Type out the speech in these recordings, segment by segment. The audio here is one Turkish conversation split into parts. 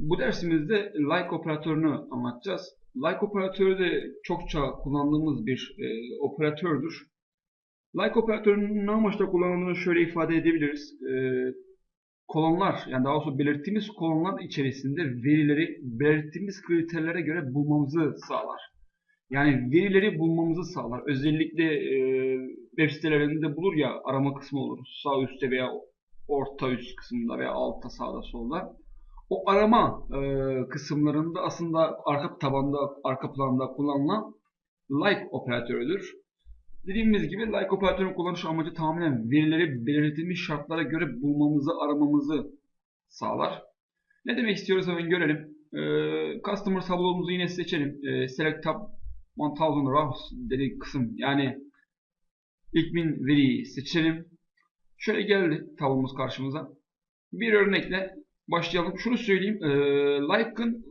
Bu dersimizde like operatörünü anlatacağız. Like operatörü de çokça kullandığımız bir e, operatördür. Like operatörünün ne amaçla kullanıldığını şöyle ifade edebiliriz. E, kolonlar, yani daha doğrusu belirttiğimiz kolonlar içerisinde verileri belirttiğimiz kriterlere göre bulmamızı sağlar. Yani verileri bulmamızı sağlar. Özellikle e, web sitelerinde bulur ya arama kısmı olur. Sağ üstte veya orta üst kısmında veya altta sağda solda. O arama e, kısımlarında aslında arka tabanda, arka planda kullanılan like operatörüdür. Dediğimiz gibi like operatörün kullanış amacı tamamen verileri belirtilmiş şartlara göre bulmamızı, aramamızı sağlar. Ne demek istiyoruz hemen görelim. E, customer tablomuzu yine seçelim. E, select tab 1000 rows dediği kısım yani ilk bin veriyi seçelim. Şöyle geldi tablomuz karşımıza. Bir örnekle başlayalım. Şunu söyleyeyim. E, Like'ın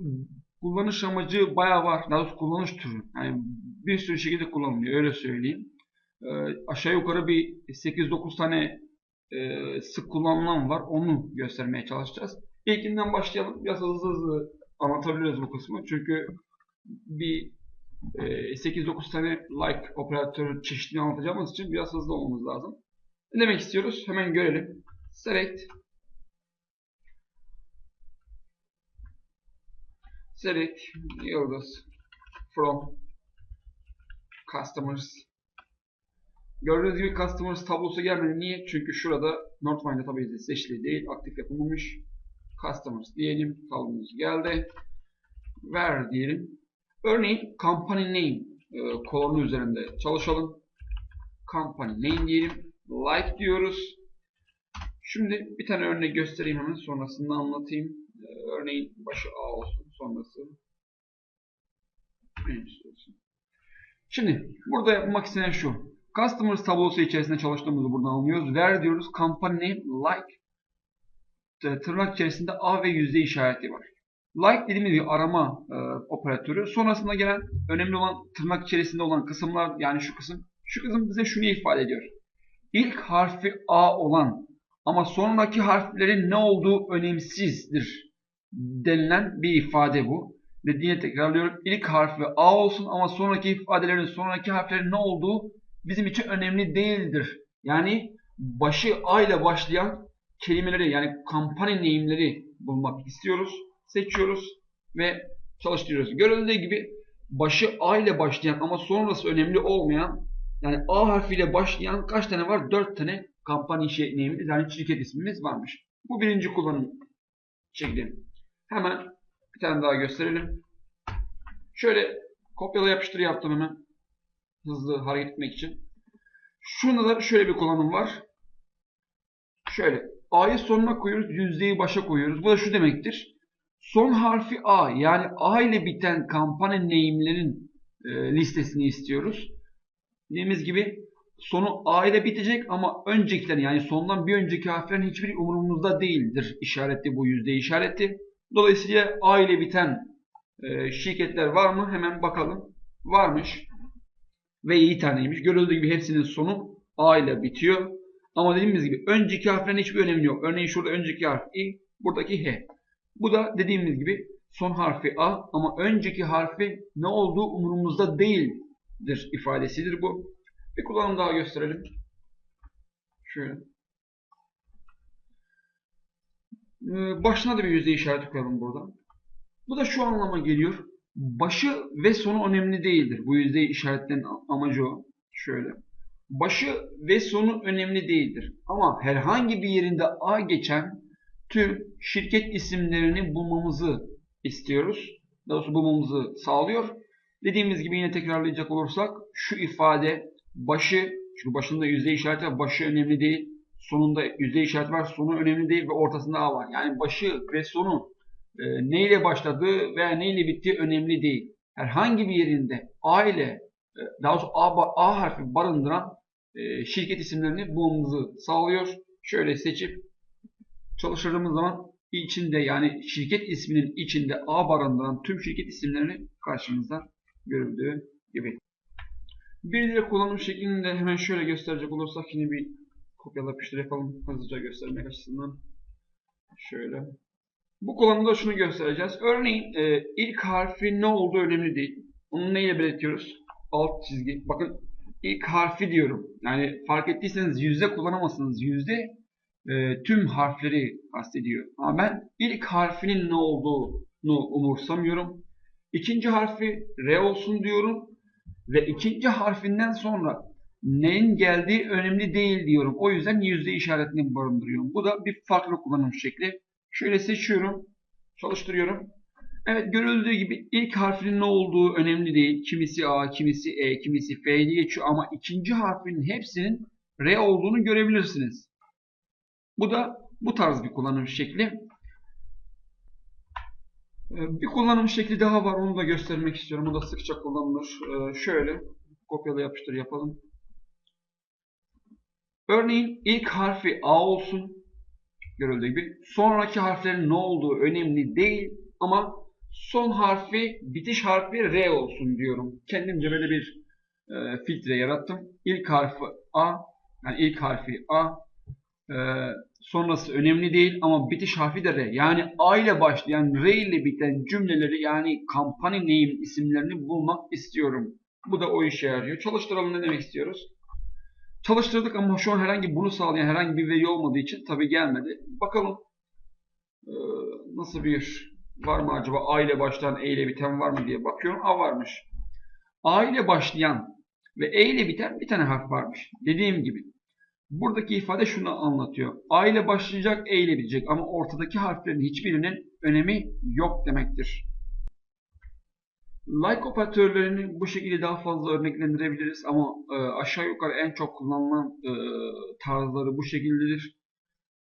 kullanış amacı bayağı var. Daha doğrusu kullanış türü. Yani bir sürü şekilde kullanılıyor. Öyle söyleyeyim. E, aşağı yukarı bir 8-9 tane e, sık kullanılan var. Onu göstermeye çalışacağız. İlkinden başlayalım. Biraz hızlı hızlı anlatabiliriz bu kısmı. Çünkü bir e, 8-9 tane like operatörü çeşitini anlatacağımız için biraz hızlı olmamız lazım. Ne demek istiyoruz? Hemen görelim. Select select yıldız from customers Gördüğünüz gibi customers tablosu gelmedi. Niye? Çünkü şurada Northwind database seçili değil, aktif yapılmamış. Customers diyelim. Tablomuz geldi. Ver diyelim. Örneğin company name e, kolonu üzerinde çalışalım. Company name diyelim. Like diyoruz. Şimdi bir tane örnek göstereyim hemen. Sonrasında anlatayım. E, örneğin başı A olsun. Sonrası olsun. Şimdi burada yapmak istenen şu. Customers tablosu içerisinde çalıştığımızı buradan anlıyoruz. Ver diyoruz. Company like tırnak içerisinde A ve yüzde işareti var. Like dediğimiz bir arama e, operatörü. Sonrasında gelen önemli olan tırnak içerisinde olan kısımlar yani şu kısım. Şu kısım bize şunu ifade ediyor. İlk harfi A olan ama sonraki harflerin ne olduğu önemsizdir denilen bir ifade bu. Ve yine tekrarlıyorum. İlk harfi A olsun ama sonraki ifadelerin sonraki harflerin ne olduğu bizim için önemli değildir. Yani başı A ile başlayan kelimeleri yani company name'leri bulmak istiyoruz. Seçiyoruz ve çalıştırıyoruz. Görüldüğü gibi başı A ile başlayan ama sonrası önemli olmayan yani A harfiyle başlayan kaç tane var? 4 tane company şey name'imiz yani şirket ismimiz varmış. Bu birinci kullanım şekli. Hemen bir tane daha gösterelim. Şöyle kopyala yapıştır yaptım hemen. Hızlı hareket etmek için. Şunda da şöyle bir kullanım var. Şöyle A'yı sonuna koyuyoruz. Yüzdeyi başa koyuyoruz. Bu da şu demektir. Son harfi A yani A ile biten kampanya name'lerin e, listesini istiyoruz. Dediğimiz gibi sonu A ile bitecek ama öncekilerin yani sondan bir önceki harflerin hiçbir umurumuzda değildir işareti bu yüzde işareti. Dolayısıyla A ile biten e, şirketler var mı? Hemen bakalım. Varmış. Ve iyi taneymiş. Görüldüğü gibi hepsinin sonu A ile bitiyor. Ama dediğimiz gibi önceki harflerin hiçbir önemi yok. Örneğin şurada önceki harf I, buradaki H. Bu da dediğimiz gibi son harfi A ama önceki harfi ne olduğu umurumuzda değildir ifadesidir bu. Bir kullanım daha gösterelim. Şöyle. Ee, başına da bir yüzde işareti koyalım burada. Bu da şu anlama geliyor. Başı ve sonu önemli değildir. Bu yüzde işaretlerin amacı o. Şöyle. Başı ve sonu önemli değildir. Ama herhangi bir yerinde A geçen tüm şirket isimlerini bulmamızı istiyoruz. Daha doğrusu bulmamızı sağlıyor. Dediğimiz gibi yine tekrarlayacak olursak şu ifade başı, çünkü başında yüzde işareti başı önemli değil. Sonunda yüzde işareti var, sonu önemli değil ve ortasında A var. Yani başı ve sonu e, neyle başladığı veya neyle bittiği önemli değil. Herhangi bir yerinde A ile e, daha doğrusu A, A harfi barındıran e, şirket isimlerini bulmamızı sağlıyor. Şöyle seçip çalıştırdığımız zaman içinde yani şirket isminin içinde A barındıran tüm şirket isimlerini karşımızda görüldüğü gibi. Bir diğer kullanım şeklini de hemen şöyle gösterecek olursak yine bir kopyala yapıştır yapalım hızlıca göstermek açısından. Şöyle. Bu kullanımda şunu göstereceğiz. Örneğin e, ilk harfi ne olduğu önemli değil. Onu neyle belirtiyoruz? Alt çizgi. Bakın ilk harfi diyorum. Yani fark ettiyseniz yüzde kullanamazsınız. Yüzde e, tüm harfleri kastediyor. Ama ben ilk harfinin ne olduğunu umursamıyorum. İkinci harfi R olsun diyorum. Ve ikinci harfinden sonra neyin geldiği önemli değil diyorum. O yüzden yüzde işaretini barındırıyorum. Bu da bir farklı kullanım şekli. Şöyle seçiyorum. Çalıştırıyorum. Evet görüldüğü gibi ilk harfinin ne olduğu önemli değil. Kimisi A, kimisi E, kimisi F diye geçiyor ama ikinci harfinin hepsinin R olduğunu görebilirsiniz. Bu da bu tarz bir kullanım şekli. Ee, Bir kullanım şekli daha var. Onu da göstermek istiyorum. Bu da sıkça kullanılır. Ee, Şöyle kopyala yapıştır yapalım. Örneğin ilk harfi A olsun. Görüldüğü gibi. Sonraki harflerin ne olduğu önemli değil ama son harfi, bitiş harfi R olsun diyorum. Kendimce böyle bir e, filtre yarattım. İlk harfi A, yani ilk harfi A, e, sonrası önemli değil ama bitiş harfi de R. Yani A ile başlayan R ile biten cümleleri yani company name isimlerini bulmak istiyorum. Bu da o işe yarıyor. Çalıştıralım ne demek istiyoruz? Çalıştırdık ama şu an herhangi bunu sağlayan herhangi bir veri olmadığı için tabi gelmedi. Bakalım e, nasıl bir var mı acaba A ile başlayan E ile biten var mı diye bakıyorum. A varmış. A ile başlayan ve E ile biten bir tane harf varmış. Dediğim gibi buradaki ifade şunu anlatıyor. A ile başlayacak E ile bitecek ama ortadaki harflerin hiçbirinin önemi yok demektir. Like operatörlerini bu şekilde daha fazla örneklendirebiliriz ama e, aşağı yukarı en çok kullanılan e, tarzları bu şekildedir.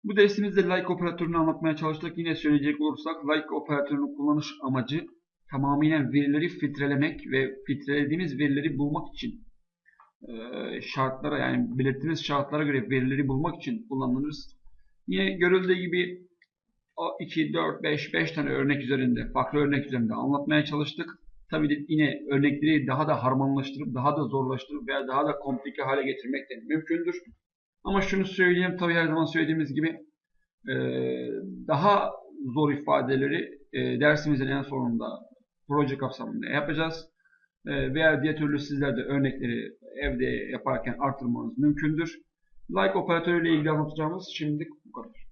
Bu dersimizde like operatörünü anlatmaya çalıştık. Yine söyleyecek olursak like operatörünün kullanış amacı tamamen verileri filtrelemek ve filtrelediğimiz verileri bulmak için e, şartlara yani belirttiğimiz şartlara göre verileri bulmak için kullanılır. Yine görüldüğü gibi 2, 4, 5, 5 tane örnek üzerinde, farklı örnek üzerinde anlatmaya çalıştık. Tabii de yine örnekleri daha da harmanlaştırıp, daha da zorlaştırıp veya daha da komplike hale getirmek de mümkündür. Ama şunu söyleyeyim, tabii her zaman söylediğimiz gibi e, daha zor ifadeleri e, dersimizin en sonunda proje kapsamında yapacağız. E, veya diğer türlü sizler de örnekleri evde yaparken artırmanız mümkündür. Like operatörü ile ilgili anlatacağımız şimdilik bu kadar.